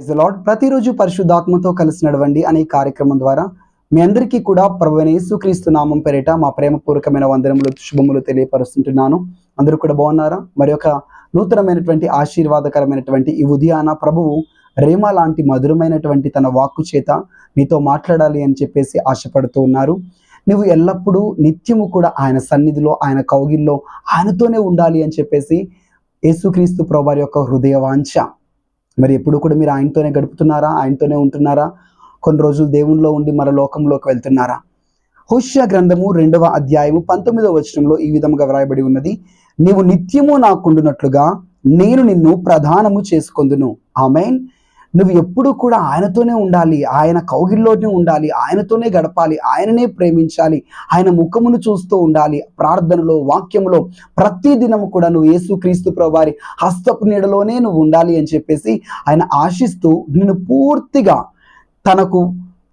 Lord ప్రతిరోజు పరిశుద్ధాత్మతో కలిసి నడవండి అనే కార్యక్రమం ద్వారా మీ అందరికీ కూడా ప్రభు యేసుక్రీస్తు నామం పేరిట మా ప్రేమపూర్వకమైన వందనములు శుభములు తెలియపరుస్తుంటున్నాను. అందరూ కూడా బాగున్నారా? మరి ఒక నూతనమైనటువంటి ఆశీర్వాదకరమైనటువంటి ఈ ఉదయాన ప్రభువు రేమ లాంటి మధురమైనటువంటి తన వాక్కు చేత నీతో మాట్లాడాలి అని చెప్పేసి ఆశపడుతూ ఉన్నారు. నువ్వు ఎల్లప్పుడూ నిత్యము కూడా ఆయన సన్నిధిలో ఆయన కౌగిల్లో ఆయనతోనే ఉండాలి అని చెప్పేసి యేసుక్రీస్తు ప్రభు యొక్క హృదయ వాంఛ. మరి ఎప్పుడు కూడా మీరు ఆయనతోనే గడుపుతున్నారా? ఆయనతోనే ఉంటున్నారా? కొన్ని రోజులు దేవునిలో ఉండి మరో లోకంలోకి వెళ్తున్నారా? హుష్య గ్రంథము రెండవ అధ్యాయము పంతొమ్మిదవ వచనంలో ఈ విధముగా వ్రాయబడి ఉన్నది. నీవు నిత్యము నాకుండునట్లుగా నేను నిన్ను ప్రధానము చేసుకొందును. ఆమెన్. నువ్వు ఎప్పుడు కూడా ఆయనతోనే ఉండాలి ఆయన కౌగిల్లోనే ఉండాలి ఆయనతోనే గడపాలి ఆయననే ప్రేమించాలి ఆయన ముఖమును చూస్తూ ఉండాలి ప్రార్థనలో వాక్యములో ప్రతి దినము కూడా నువ్వు యేసుక్రీస్తు ప్రభువారి హస్తపు నీడలోనే నువ్వు ఉండాలి అని చెప్పేసి ఆయన ఆశిస్తూ నిన్ను పూర్తిగా తనకు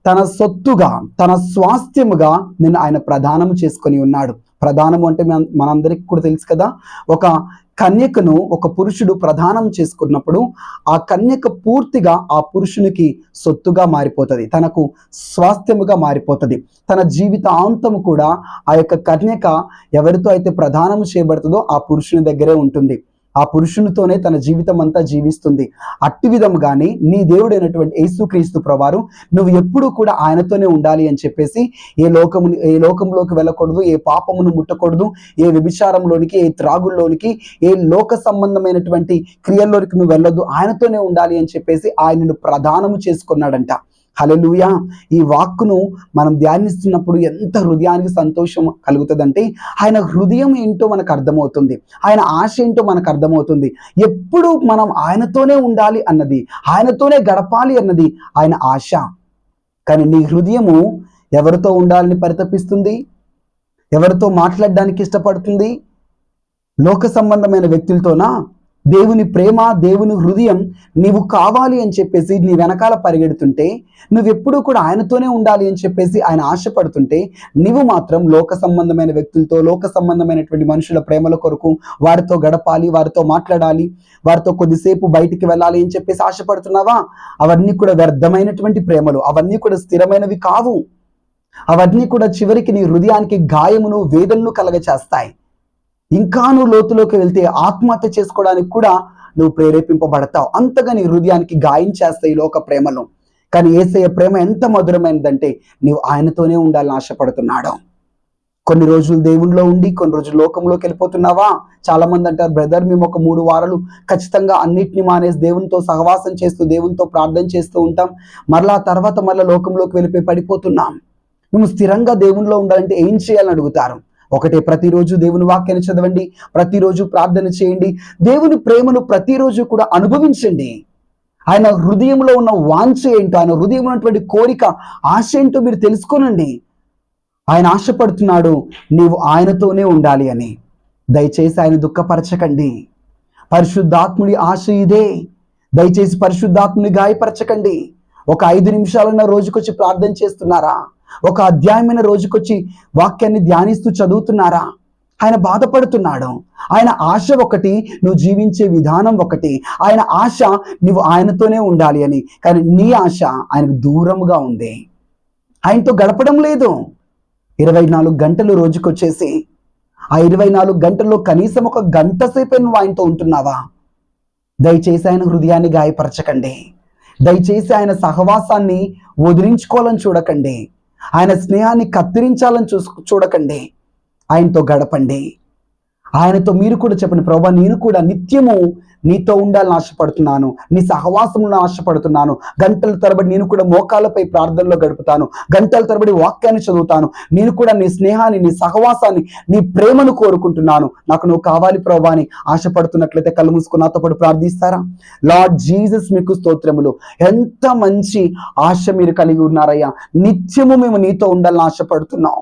తన సొత్తుగా తన స్వాస్థ్యముగా నేను ఆయన ప్రధానము చేసుకొని ఉన్నాడు. ప్రధానము అంటే మన- మనందరికీ కూడా తెలుసు కదా ఒక కన్యకను ఒక పురుషుడు ప్రధానం చేసుకున్నప్పుడు ఆ కన్యక పూర్తిగా ఆ పురుషునికి సొత్తుగా మారిపోతుంది తనకు స్వాస్థ్యముగా మారిపోతుంది. తన జీవితాంతము కూడా ఆ యొక్క కన్యక ఎవరితో అయితే ప్రధానం చేయబడుతుందో ఆ పురుషుని దగ్గరే ఉంటుంది. ఆ పురుషునితోనే తన జీవితం అంతా జీవిస్తుంది. అట్టి విధముగానే నీ దేవుడైనటువంటి యేసుక్రీస్తు ప్రవారు నువ్వు ఎప్పుడూ కూడా ఆయనతోనే ఉండాలి అని చెప్పేసి ఏ లోకము ఏ లోకంలోకి వెళ్ళకూడదు ఏ పాపమును ముట్టకూడదు ఏ వ్యభిచారంలోనికి ఏ త్రాగుల్లోనికి ఏ లోక సంబంధమైనటువంటి క్రియల్లోనికి నువ్వు వెళ్ళొద్దు. ఆయనతోనే ఉండాలి అని చెప్పేసి ఆయనను ప్రధానము చేసుకున్నాడంట. హలలుయా ఈ వాక్కును మనం ధ్యానిస్తున్నప్పుడు ఎంత హృదయానికి సంతోషం కలుగుతుందంటే ఆయన హృదయం ఏంటో మనకు అర్థమవుతుంది. ఆయన ఆశ ఏంటో మనకు అర్థమవుతుంది. ఎప్పుడు మనం ఆయనతోనే ఉండాలి అన్నది ఆయనతోనే గడపాలి అన్నది ఆయన ఆశ. కానీ నీ హృదయము ఎవరితో ఉండాలని పరితపిస్తుంది? ఎవరితో మాట్లాడడానికి ఇష్టపడుతుంది? లోక సంబంధమైన వ్యక్తులతోనా? దేవుని ప్రేమ దేవుని హృదయం నీవు కావాలి అని చెప్పేసి నీ వెనకాల పరిగెడుతుంటే నువ్వు ఎప్పుడూ కూడా ఆయనతోనే ఉండాలి అని చెప్పేసి ఆయన ఆశపడుతుంటే నీవు మాత్రం లోక సంబంధమైన వ్యక్తులతో లోక సంబంధమైనటువంటి మనుషుల ప్రేమల కొరకు వారితో గడపాలి వారితో మాట్లాడాలి వారితో కొద్దిసేపు బయటికి వెళ్ళాలి అని చెప్పేసి ఆశపడుతున్నావా? అవన్నీ కూడా వ్యర్థమైనటువంటి ప్రేమలు. అవన్నీ కూడా స్థిరమైనవి కావు. అవన్నీ కూడా చివరికి నీ హృదయానికి గాయమును వేదనను కలగచేస్తాయి. ఇంకా నువ్వు లోతులోకి వెళ్తే ఆత్మహత్య చేసుకోవడానికి కూడా నువ్వు ప్రేరేపింపబడతావు. అంతగా నీ హృదయానికి గాయం చేస్తాయి ఈ లోక ప్రేమలు. కానీ ఏసయ్య ప్రేమ ఎంత మధురమైనదంటే నీవు ఆయనతోనే ఉండాలని ఆశపడుతున్నాడు. కొన్ని రోజులు దేవునిలో ఉండి కొన్ని రోజులు లోకంలోకి వెళ్ళిపోతున్నావా? చాలా మంది అంటారు బ్రదర్ మేము ఒక మూడు వారాలు ఖచ్చితంగా అన్నిటిని మానేసి దేవునితో సహవాసం చేస్తూ దేవునితో ప్రార్థన చేస్తూ ఉంటాం. మరలా తర్వాత మరలా లోకంలోకి వెళ్ళిపోయి పడిపోతున్నాం. మేము స్థిరంగా దేవునిలో ఉండాలంటే ఏం చేయాలని అడుగుతారు? ఒకటే ప్రతిరోజు దేవుని వాక్యాన్ని చదవండి ప్రతిరోజు ప్రార్థన చేయండి. దేవుని ప్రేమను ప్రతిరోజు కూడా అనుభవించండి. ఆయన హృదయంలో ఉన్న వాంఛ ఏంటో ఆయన హృదయంలో ఉన్నటువంటి కోరిక ఆశ ఏంటో మీరు తెలుసుకోనండి. ఆయన ఆశపడుతున్నాడు నీవు ఆయనతోనే ఉండాలి అని. దయచేసి ఆయన దుఃఖపరచకండి. పరిశుద్ధాత్ముడి ఆశ ఇదే. దయచేసి పరిశుద్ధాత్ముని గాయపరచకండి. ఒక ఐదు నిమిషాలన్న రోజుకొచ్చి ప్రార్థన చేస్తున్నారా? ఒక అధ్యాయమైన రోజుకొచ్చి వాక్యాన్ని ధ్యానిస్తూ చదువుతున్నారా? ఆయన బాధపడుతున్నాడు. ఆయన ఆశ ఒకటి నువ్వు జీవించే విధానం ఒకటి. ఆయన ఆశ నువ్వు ఆయనతోనే ఉండాలి అని. కానీ నీ ఆశ ఆయనకు దూరంగా ఉంది. ఆయనతో గడపడం లేదు. ఇరవై నాలుగు గంటలు రోజుకొచ్చేసి ఆ ఇరవై నాలుగు గంటల్లో కనీసం ఒక గంట సేపే నువ్వు ఆయనతో ఉంటున్నావా? దయచేసి ఆయన హృదయాన్ని గాయపరచకండి. దయచేసి ఆయన సహవాసాన్ని వదిలించుకోవాలని చూడకండి. ఆయన స్నేహాన్ని కత్తిరించాలని చూసు చూడకండి. ఆయనతో గడపండి. ఆయనతో మీరు కూడా చెప్పండి ప్రభా నేను కూడా నిత్యము నీతో ఉండాలని ఆశపడుతున్నాను. నీ సహవాసంలో ఆశపడుతున్నాను. గంటల తరబడి నేను కూడా మోకాలపై ప్రార్థనలో గడుపుతాను. గంటల తరబడి వాక్యాన్ని చదువుతాను. నేను కూడా నీ స్నేహాన్ని నీ సహవాసాన్ని నీ ప్రేమను కోరుకుంటున్నాను. నాకు నువ్వు కావాలి ప్రభా అని ఆశపడుతున్నట్లయితే కళ్ళు మూసుకుని నాతో పాటు ప్రార్థిస్తారా? లార్డ్ జీసస్ మీకు స్తోత్రములు. ఎంత మంచి ఆశ మీరు కలిగి ఉన్నారయ్యా. నిత్యము మేము నీతో ఉండాలని ఆశపడుతున్నాం.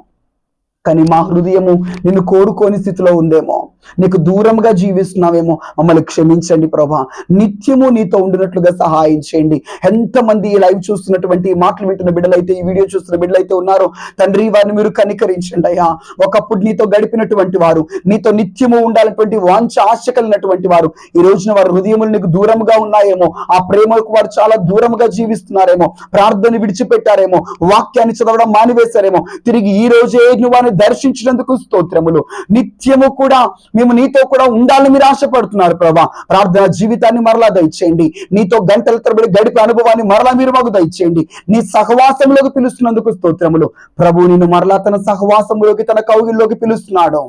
కానీ మా హృదయము నిన్ను కోరుకోని స్థితిలో ఉందేమో. నీకు దూరంగా జీవిస్తున్నావేమో. మమ్మల్ని క్షమించండి ప్రభా. నిత్యము నీతో ఉండినట్లుగా సహాయం చేయండి. ఎంతమంది ఈ లైవ్ చూస్తున్నటువంటి మాటలు వింటున్న బిడ్డలైతే ఈ వీడియో చూస్తున్న బిడ్డలైతే ఉన్నారో తండ్రి వారిని మీరు కనికరించండి అయ్యా. ఒకప్పుడు నీతో గడిపినటువంటి వారు నీతో నిత్యము ఉండాలన్నటువంటి వాంఛ ఆశ కలిగినటువంటి వారు ఈ రోజున వారి హృదయములు నీకు దూరంగా ఉన్నాయేమో. ఆ ప్రేమకు వారు చాలా దూరంగా జీవిస్తున్నారేమో. ప్రార్థన విడిచిపెట్టారేమో. వాక్యాన్ని చదవడం మానివేశారేమో. తిరిగి ఈ రోజే నువ్వు వారిని దర్శించినందుకు స్తోత్రములు. నిత్యము కూడా మేము నీతో కూడా ఉండాలని మీరు ఆశపడుతున్నారు ప్రభా. ప్రార్థన జీవితాన్ని మరలా దయచేయండి. నీతో గంటల తరబడి గడిపే అనుభవాన్ని మరలా మీరు మాకు దయచేయండి. నీ సహవాసంలోకి పిలుస్తున్నందుకు స్తోత్రములు. ప్రభు నిన్ను మరలా తన సహవాసంలోకి తన కౌగిల్లోకి పిలుస్తున్నాడు.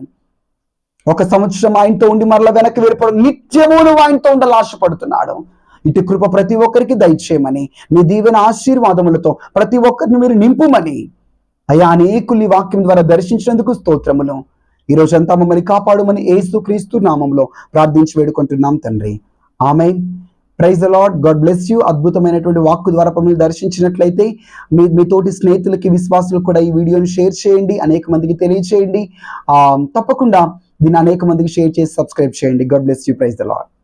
ఒక సంవత్సరం ఆయనతో ఉండి మరలా వెనక్కి వెళ్ళిపోవడం నిత్యము నువ్వు ఆయనతో ఉండాలని ఆశపడుతున్నాడు. ఇటు కృప ప్రతి ఒక్కరికి దయచేయమని నీ దీవెన ఆశీర్వాదములతో ప్రతి ఒక్కరిని మీరు నింపుమని అయ్యా అనేకుల్ని వాక్యం ద్వారా దర్శించినందుకు స్తోత్రములు. ఈ రోజంతా మమ్మల్ని కాపాడుమని ఏసు క్రీస్తు నామంలో ప్రార్థించి వేడుకుంటున్నాం తండ్రి. ఆమె praise Lord God bless you అద్భుతమైనటువంటి వాక్కు ద్వారా మమ్మల్ని దర్శించినట్లయితే మీ మీ తోటి స్నేహితులకి విశ్వాసులకు కూడా ఈ వీడియోని షేర్ చేయండి అనేక మందికి తెలియచేయండి. తప్పకుండా దీన్ని అనేక మందికి షేర్ చేసి సబ్స్క్రైబ్ చేయండి. God bless you praise the Lord